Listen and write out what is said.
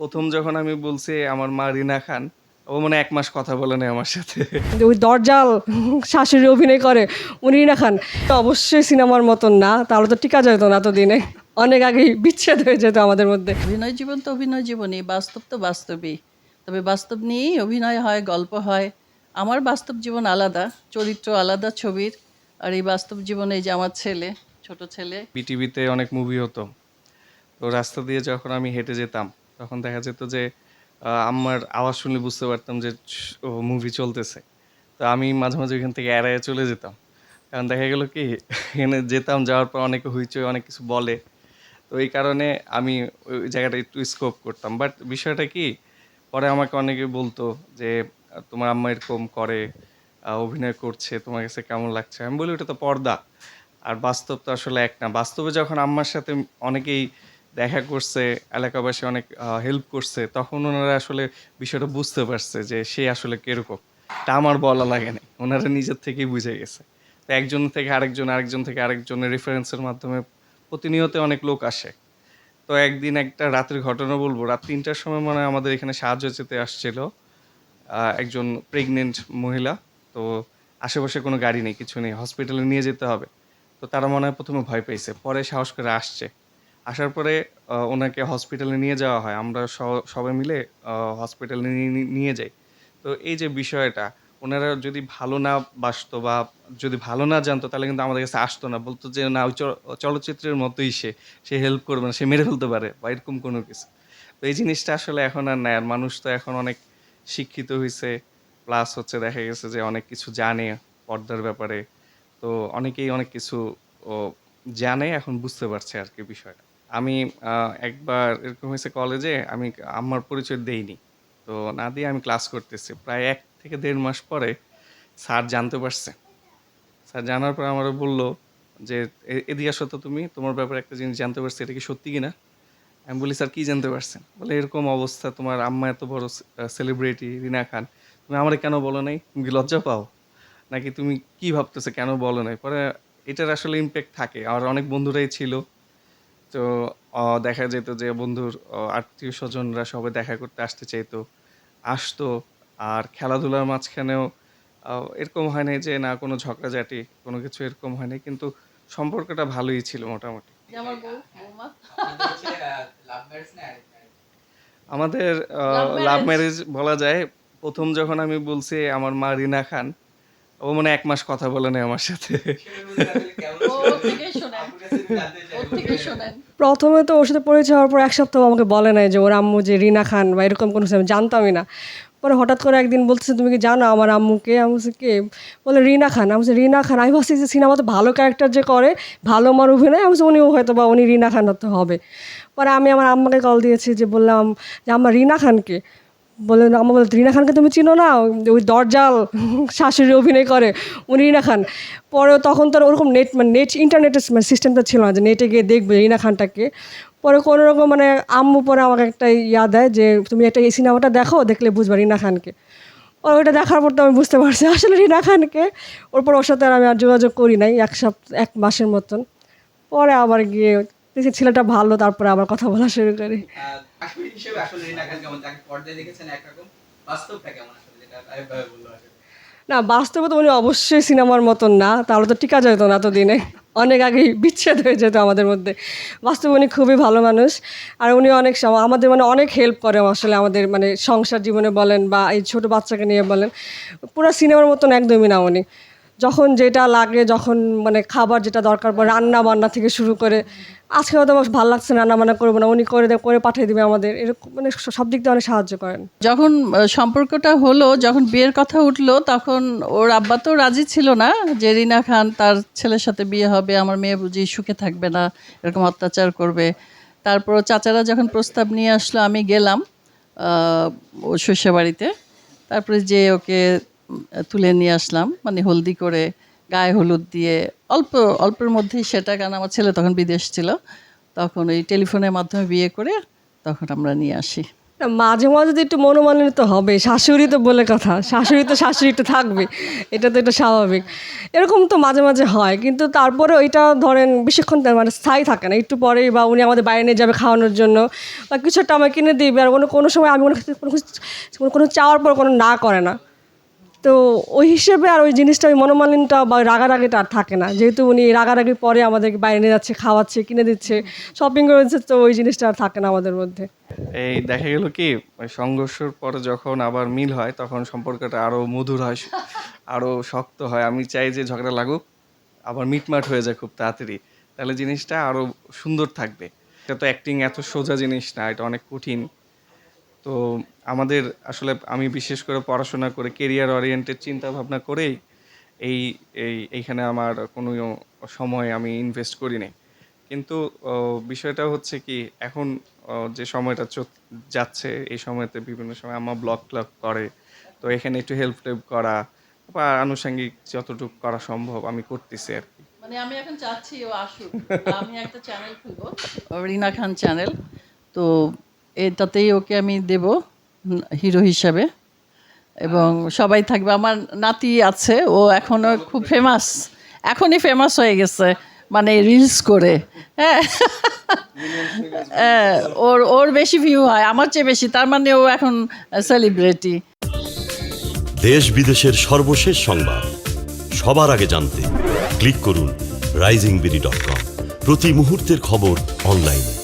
প্রথম যখন আমি বলছি আমার মা রিনা খান ও মানে এক মাস কথা বলে নাই আমার সাথে। যে ওই দরজাল শাশুড়ি অভিনয় করে উনি না খান। অবশ্যই সিনেমার মতন না তাহলে তো টিকা যেত না এতদিনে। অনেক আগেই বিচ্ছেদ হয়ে যেত আমাদের মধ্যে। অভিনয় জীবন তো অভিনয় জীবনই বাস্তব তো বাস্তবই। তবে বাস্তব নিয়েই অভিনয় হয় গল্প হয়। আমার বাস্তব জীবন আলাদা চরিত্র আলাদা ছবির। আর এই বাস্তব জীবনে এই যে আমার ছেলে ছোট ছেলে। বিটিভিতে অনেক মুভি হতো। তো রাস্তা দিয়ে যখন আমি হেঁটে যেতাম তখন দেখা যেত যে আমার আওয়াজ শুনলে বুঝতে পারতাম যে মুভি চলতেছে। তো আমি মাঝে মাঝে ওইখান থেকে এড়াইয়ে চলে যেতাম। কারণ দেখা গেল কি, এখানে যেতাম, যাওয়ার পর অনেকে হইচই, অনেক কিছু বলে। তো এই কারণে আমি ওই জায়গাটা একটু স্কোপ করতাম। বাট বিষয়টা কি, পরে আমাকে অনেকে বলতো যে, তোমার আম্মা এরকম করে অভিনয় করছে, তোমার কাছে কেমন লাগছে? আমি বলি, ওটা তো পর্দা। আর বাস্তব তো আসলে এক না। বাস্তবে যখন আম্মার সাথে অনেকেই দেখা করছে, এলাকাবাসী অনেক হেল্প করছে, তখন ওনারা আসলে বিষয়টা বুঝতে পারছে যে সে আসলে কীরকম। তা আমার বলা লাগে না ওনারা নিজের থেকেই বুঝে গেছে। তো একজন থেকে আরেকজন আরেকজন থেকে আরেকজনের রেফারেন্সের মাধ্যমে প্রতিনিয়ত অনেক লোক আসে। তো একদিন একটা রাতের ঘটনা বলব, রাত তিনটার সময় মনে হয় আমাদের এখানে সাহায্য চেতে আসছিল একজন প্রেগনেন্ট মহিলা। তো আশেপাশে কোনো গাড়ি নেই, কিছু নেই হসপিটালে নিয়ে যেতে হবে। তো তারা মনে হয় প্রথমে ভয় পেয়েছে, পরে সাহস করে আসছে। আসার পরে ওনাকে হসপিটালে নিয়ে যাওয়া হয়। আমরা সবাই মিলে হসপিটালে নিয়ে যাই। তো এই যে বিষয়টা, ওনারা যদি ভালো না বাসতো বা যদি ভালো না জানতো, তাহলে কিন্তু আমাদের কাছে আসতো না। বলতো যে, না, ওই চলচ্চিত্রের মতোই সে। সে হেল্প করবে না, সে মেরে ফেলতে পারে, বা এরকম কোনো কিছু। তো এই জিনিসটা আসলে এখন আর নাই। আর মানুষ তো এখন অনেক শিক্ষিত হয়েছে প্লাস হচ্ছে দেখা গেছে যে, অনেক কিছু জানে পর্দার ব্যাপারে। তো অনেকেই অনেক কিছু জানে, এখন বুঝতে পারছে আর কি বিষয়টা। আমি একবার এরকম হয়েছে কলেজে আমি আমার পরিচয় দেইনি। তো না দিয়ে আমি ক্লাস করতেছি। প্রায় এক থেকে দেড় মাস পরে স্যার জানতে পারছে। স্যার জানার পর আমারও বলল যে, "এ- এদিকে আসো তো তুমি, তোমার ব্যাপারে একটা জিনিস জানতে পারছি, এটা কি সত্যি কিনা? আমি বলি, স্যার, কী জানতে পারছেন? বলে, এরকম অবস্থা, তোমার আম্মা এত বড় সেলিব্রিটি রিনা খান, তুমি আমারে কেন বলো নাই? তুমি কি লজ্জা পাও? নাকি তুমি কি ভাবতেছো, কেন বলো নাই? পরে এটার আসলে ইমপ্যাক্ট থাকে। আর অনেক বন্ধুরাই ছিল তো দেখা যেত যে বন্ধুর আত্মীয় স্বজনরা সবাই দেখা করতে আসতে চাইতো আসতো আর খেলাধুলার মাঝখানেও এরকম হয় নাই যে না কোনো ঝগড়াঝাটি কোনো কিছু এরকম হয় নাই কিন্তু সম্পর্কটা ভালোই ছিল মোটামুটি। আমাদের লাভ. ম্যারেজ বলা যায়। প্রথম যখন আমি বলছি আমার মা রিনা খান ও মানে এক মাস কথা বলে নাই আমার সাথে। প্রথমে তো ওর সাথে পরিচয় হওয়ার পর এক সপ্তাহ আমাকে বলে নাই যে ওর আম্মু যে রিনা খান বা এরকম কোনো আমি জানতামই না। পরে হঠাৎ করে একদিন বলতেছে, তুমি কি জানো আমার আম্মুকে? আমি কে? বলে, রিনা খান। আমি রিনা খান? আমি ভাবছি যে সিনেমাতে ভালো ক্যারেক্টার যে করে, ভালো মার অভিনয়, আমি উনিও হয়তো বা উনি রিনা খান হতে হবে। পরে আমি আমার আম্মাকে কল দিয়েছি যে বললাম যে আমার রিনা খানকে? বলে আম্মা বলে, রিনা খানকে তুমি চিনো না? ওই দরজাল শাশুড়ি অভিনয় করে, উনি রিনা খান। পরে তখন তো ওরকম নেট মানে নেট ইন্টারনেটের মানে সিস্টেমটা ছিল না, যে নেটে গিয়ে দেখবে রিনা খানটাকে। পরে কোনো রকম মানে আম্মু পরে আমাকে একটা ইয়া দেয় যে, তুমি একটা এই সিনেমাটা দেখো, দেখলে বুঝবে রিনা খানকে। আর ওইটা দেখার পর তো আমি বুঝতে পারছি আসলে রিনা খানকে। ওর পর ওর সাথে আর আমি আর যোগাযোগ করি নাই, এক সপ্তাহ, এক মাসের মতন। পরে আবার গিয়ে দেখি ছেলেটা ভালো তারপরে আবার কথা বলা শুরু করি। কাশ্মীর হিসেবে আসলে কেমন? পর্দায় দেখেছেন একরকম বাস্তবটা কেমন আসলে যেটা আরিফ ভাই বলল আসলে না বাস্তবে তো উনি অবশ্যই সিনেমার মতন না তাহলে তো টিকা যেত না তো এতদিনে। অনেক আগেই বিচ্ছেদ হয়ে যেত আমাদের মধ্যে। বাস্তবে উনি খুবই ভালো মানুষ আর উনি অনেক আমাদের মানে অনেক হেল্প করে আসলে আমাদের মানে সংসার জীবনে বলেন বা এই ছোট বাচ্চাকে নিয়ে বলেন। পুরো সিনেমার মতন একদমই না উনি। যখন যেটা লাগে, যখন মানে খাবার যেটা দরকার পড়ে রান্না বান্না থেকে শুরু করে, আজকে হয়তো আমার ভালো লাগছে রান্না বান্না করব না, উনি করে করে পাঠিয়ে দেবে আমাদের, এরকম মানে সব দিক দিয়ে অনেক সাহায্য করেন। যখন সম্পর্কটা হলো, যখন বিয়ের কথা উঠল, তখন ওর আব্বা তো রাজি ছিল না যে রিনা খান তার ছেলের সাথে বিয়ে হবে, আমার মেয়ে বুঝি সুখে থাকবে না, এরকম অত্যাচার করবে। তারপর চাচারা যখন প্রস্তাব নিয়ে আসলো, আমি গেলাম ও শ্বশুরবাড়িতে, তারপরে যে ওকে তুলে নিয়ে আসলাম। মানে হলদি করে গায়ে হলুদ দিয়ে অল্প, অল্পের মধ্যেই সেটা কারণ আমার ছেলে তখন বিদেশ ছিল, তখন ওই টেলিফোনের মাধ্যমে বিয়ে করে তখন আমরা নিয়ে আসি। মাঝে মাঝে তো একটু মনোমালিন্য হবে, শাশুড়ি তো বলে কথা, শাশুড়ি তো শাশুড়ি তো থাকবে, এটা তো এটা স্বাভাবিক। এরকম তো মাঝে মাঝে হয়, কিন্তু তারপরে ওইটা ধরেন বেশিক্ষণ মানে স্থায়ী থাকে না, একটু পরেই বা উনি আমাদের বাইরে নিয়ে যাবে খাওয়ানোর জন্য, বা কিছু একটা আমাকে কিনে দিবে, আর কোনো কোনো সময় আমি কোনো কোনো চাওয়ার পর কোনো না করে না। তো ওই হিসেবে আর ওই জিনিসটা, ওই মনোমালিনটা বা রাগারাগিটা আর থাকে না। যেহেতু উনি রাগারাগির পরে আমাদেরকে বাইরে নিয়ে যাচ্ছে, খাওয়াচ্ছে, কিনে দিচ্ছে শপিং করেছে, তো ওই জিনিসটা আর থাকে না আমাদের মধ্যে। এই দেখা গেল কি, ওই সংঘর্ষের পরে যখন আবার মিল হয়, তখন সম্পর্কটা আরও মধুর হয় আরও শক্ত হয়। আমি চাই যে ঝগড়া লাগুক, আবার মিটমাট হয়ে যায় খুব তাড়াতাড়ি। তাহলে জিনিসটা আরও সুন্দর থাকবে। এটা তো অ্যাক্টিং এত সোজা জিনিস না, এটা অনেক কঠিন। তো আমাদের আসলে আমি বিশেষ করে পড়াশোনা করে কেরিয়ার ওরিয়েন্টেড চিন্তা ভাবনা করেই এই এই, এইখানে আমার কোনো সময় আমি ইনভেস্ট করিনি। কিন্তু বিষয়টা হচ্ছে কি, এখন যে সময়টা যাচ্ছে, এই সময়তে বিভিন্ন সময় আমার ব্লগ ক্লাব করে, তো এখানে একটু হেল্প টেল্প করা বা আনুষঙ্গিক যতটুকু করা সম্ভব আমি করতেছি আর কি। মানে আমি এখন চাচ্ছি ও আসুক, আমি একটা চ্যানেল খুলবো, রিনা খান চ্যানেল তো এটাতেই ওকে আমি দেব হিরো হিসাবে। এবং সবাই থাকবে। আমার নাতি আছে ও এখনও খুব ফেমাস এখনই ফেমাস হয়ে গেছে মানে রিলস করে। হ্যাঁ। হ্যাঁ, ওর ওর বেশি ভিউ হয় আমার চেয়ে বেশি। তার মানে ও এখন সেলিব্রিটি দেশ বিদেশের সর্বশেষ সংবাদ। সবার আগে জানতে ক্লিক করুন রাইজিং বিডি ডট কম প্রতি মুহূর্তের খবর অনলাইনে